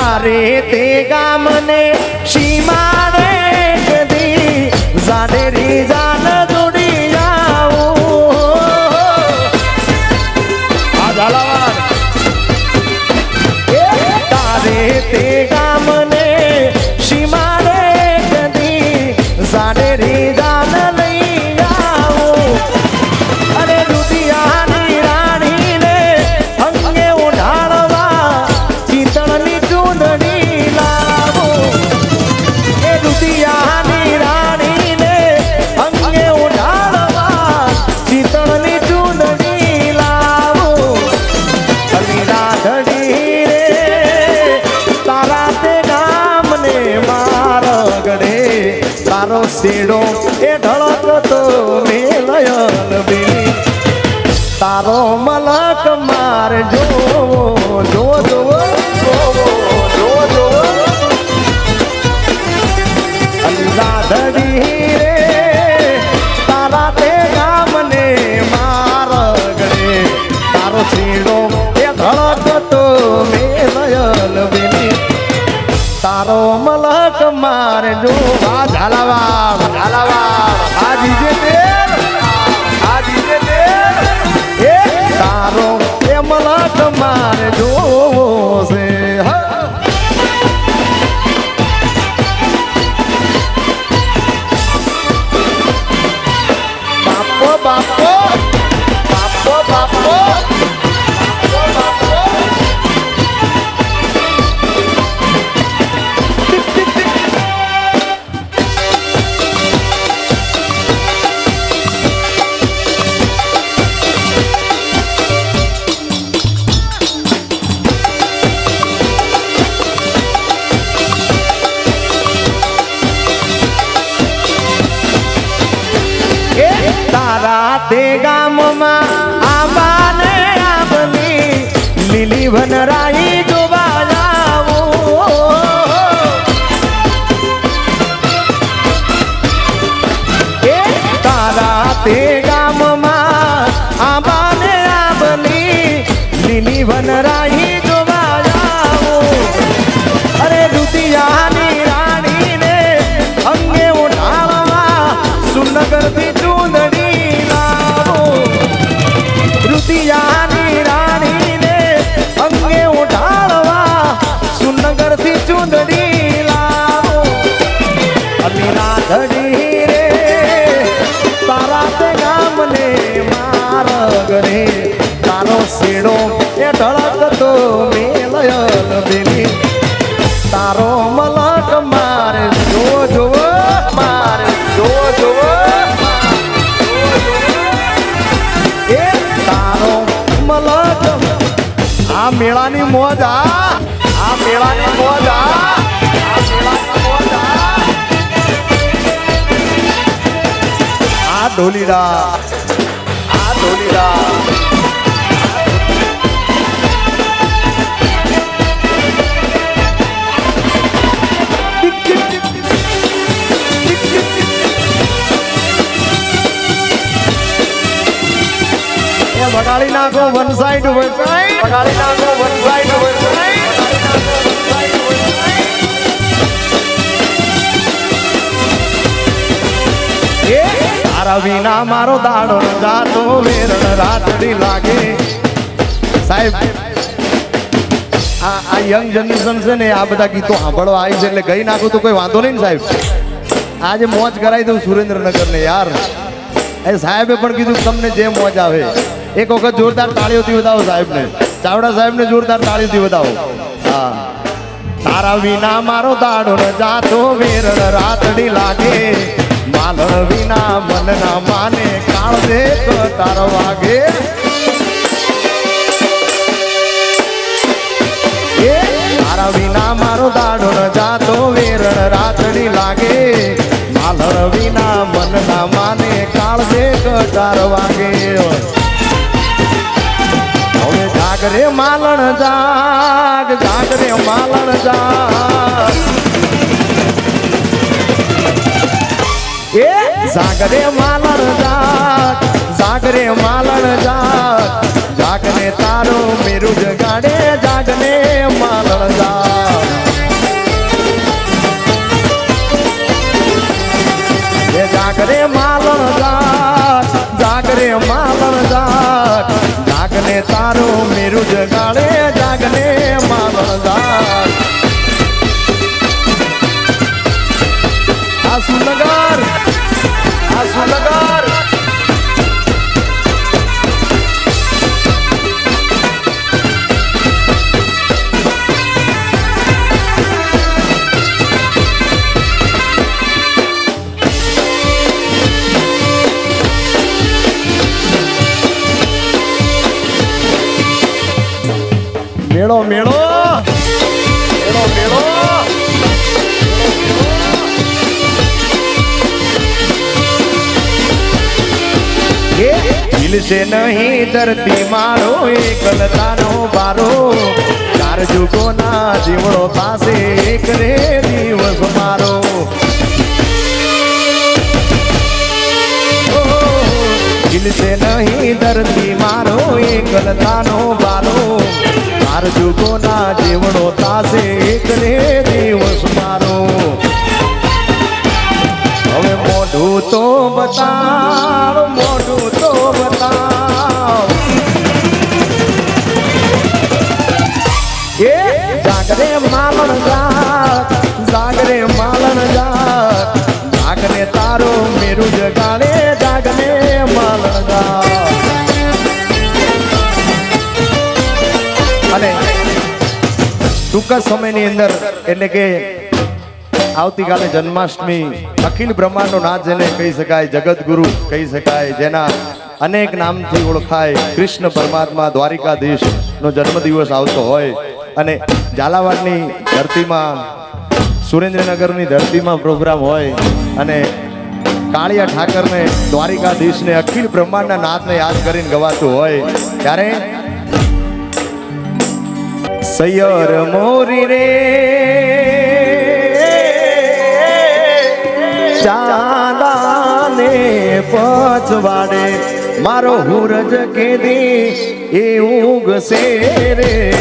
તારે તે ગામને સીમાડે કદી. જાડેરી જાન છે વગાડી નાખો વન સાઈડ વન સાઈડ વગાડી નાખો વન સાઈડ વન મારો દાડો જાતો, વેરણ લાગે. સાહેબ, આ આ યંગ જનરેશન છે ને, આ બધા ગીતો સાંભળવા આવી છે એટલે ગઈ નાખું તો કોઈ વાંધો નહીં ને સાહેબ. આજે મોજ કરાવી દઉં સુરેન્દ્રનગર ને યાર. એ સાહેબે પણ કીધું તમને જે મોજ આવે. એક વખત જોરદાર તાળીઓથી બતાવો સાહેબને. ચાવડા સાહેબને જોરદાર તાળીઓથી બતાવો હા. તારા વિના મારો દાડો જાતો વેરણ રાતડી લાગે. માલણ વિના મન ના માને, કાળ દે તારો વાગે. તારા વિના મારો દાડો જાતો વેરણ રાતડી લાગે. માલણ વિના મન ના માને, કાળ દે તારો વાગે. જાગરે માલણ જાગ, જાગરે માલણ જાગ. એ? જાગરે માલણ જાગ, જાગરે માલણ જાગ. જાગરે તારો મેરુ જગાડે મેરું મેળો મેળો મેળો મેળો મિલશે નહીં ધરતી મારો એકલતાનો બારો ચાર જુગોના જીવડો પાસે એક રે દિવસ મારો મિલશે નહીં ધરતી મારો એકલતાનો બારો ચાર જુગોના જીવડો તાસે એક રે દિવસ મારો. હવે મોઢું તો બતાવ, મોઢું તો બતાવ. એ જાગરે માલણ જાત, જાગરે માલણ જાત, જાગને તારો મેરું જગાડે ટૂંકા સમયની અંદર એટલે કે આવતીકાલે જન્માષ્ટમી, અખિલ બ્રહ્માંડનો નાથ જેને કહી શકાય જગતગુરુ કહી શકાય, જેના અનેક નામથી ઓળખાય, કૃષ્ણ પરમાત્મા દ્વારિકાધીશનો જન્મદિવસ આવતો હોય. અને ઝાલાવાડની ધરતીમાં, સુરેન્દ્રનગરની ધરતીમાં પ્રોગ્રામ હોય અને કાળિયા ઠાકરને દ્વારિકાધીશને અખિલ બ્રહ્માંડના નાથને યાદ કરીને ગવાતું હોય. ત્યારે સૈયર મોરી રે. ચાંદાને પચવાડે મારો હુરજ કેદી એ ઉગશે રે.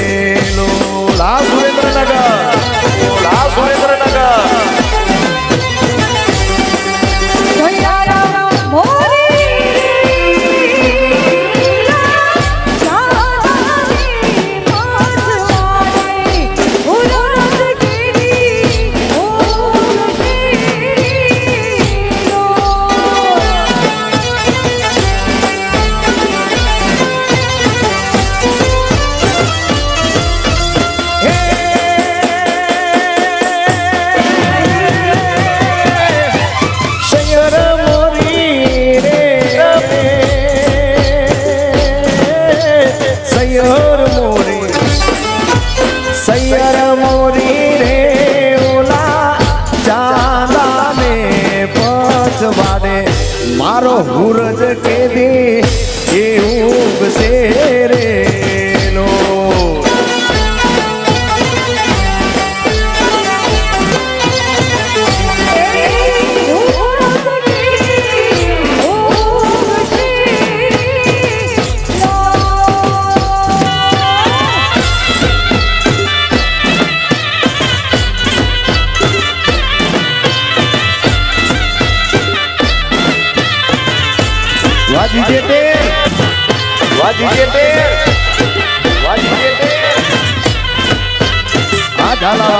આ ઝાલાવાડ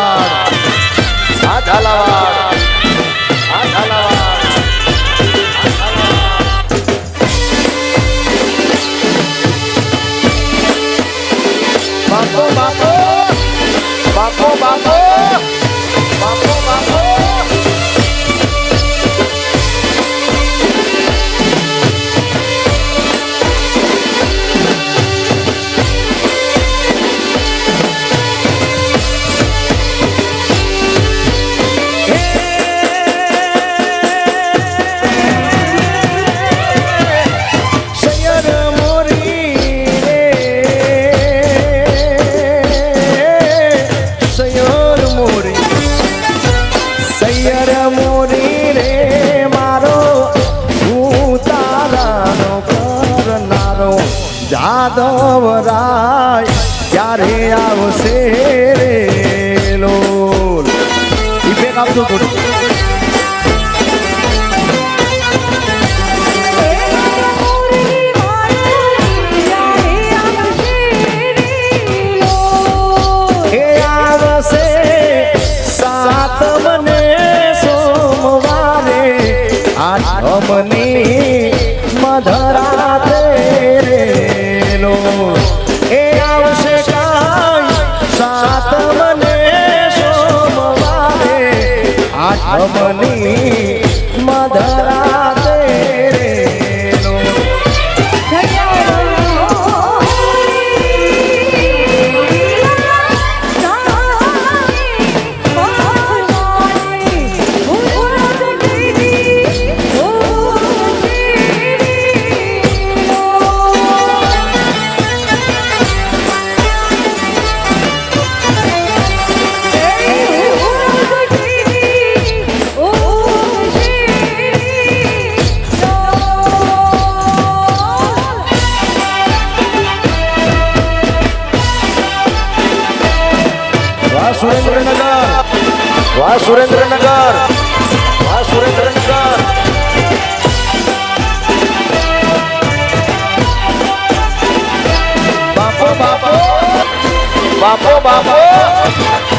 ક્યારે આવશે રે લોલ ઇફેક્ટ આપજો થોડી મમની સુરેન્દ્રનગર. હા સુરેન્દ્રનગર. બાપો બાપો. બાપો બાપો.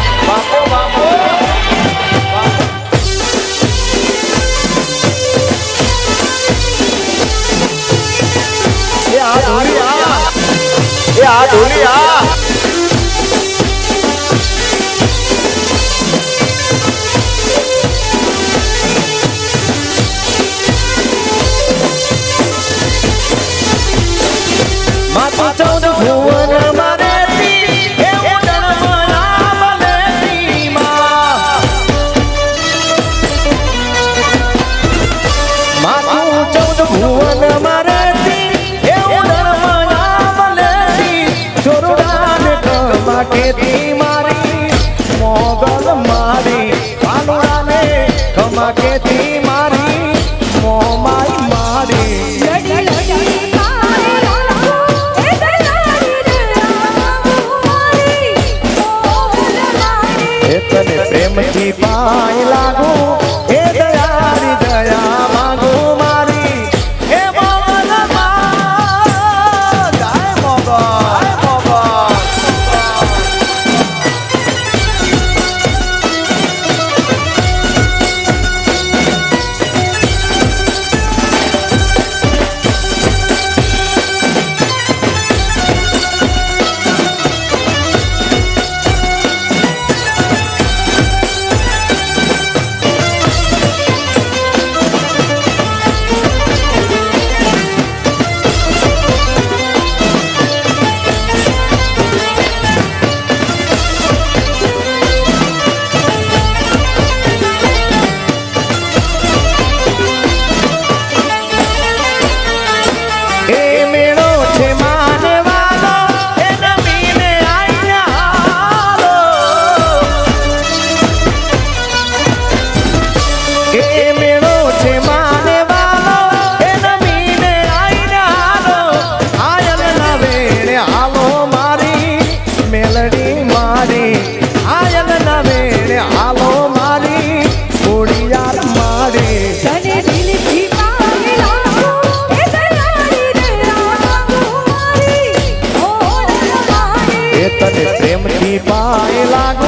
পাই પાય લાગે.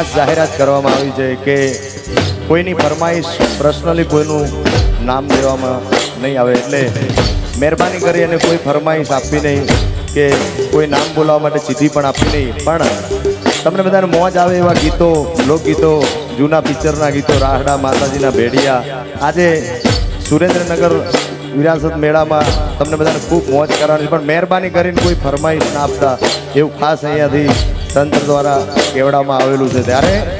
ખાસ જાહેરાત કરવામાં આવી છે કે કોઈની ફરમાઈશ પર્સનલી કોઈનું નામ લેવામાં નહીં આવે. એટલે મહેરબાની કરી અને કોઈ ફરમાઈશ આપવી નહીં કે કોઈ નામ બોલાવવા માટે ચીઠી પણ આપવી નહીં. પણ તમને બધાને મોજ આવે એવા ગીતો, લોકગીતો, જૂના પિક્ચરના ગીતો, રાહડા, માતાજીના ભેડિયા. આજે સુરેન્દ્રનગર વિરાસત મેળામાં તમને બધાને ખૂબ મોજ કરવાની પણ મહેરબાની કરીને કોઈ ફરમાઈશ ના આપતા એવું ખાસ અહીંયાથી તંત્ર દ્વારા કહેવડાવવામાં આવેલું છે. ત્યારે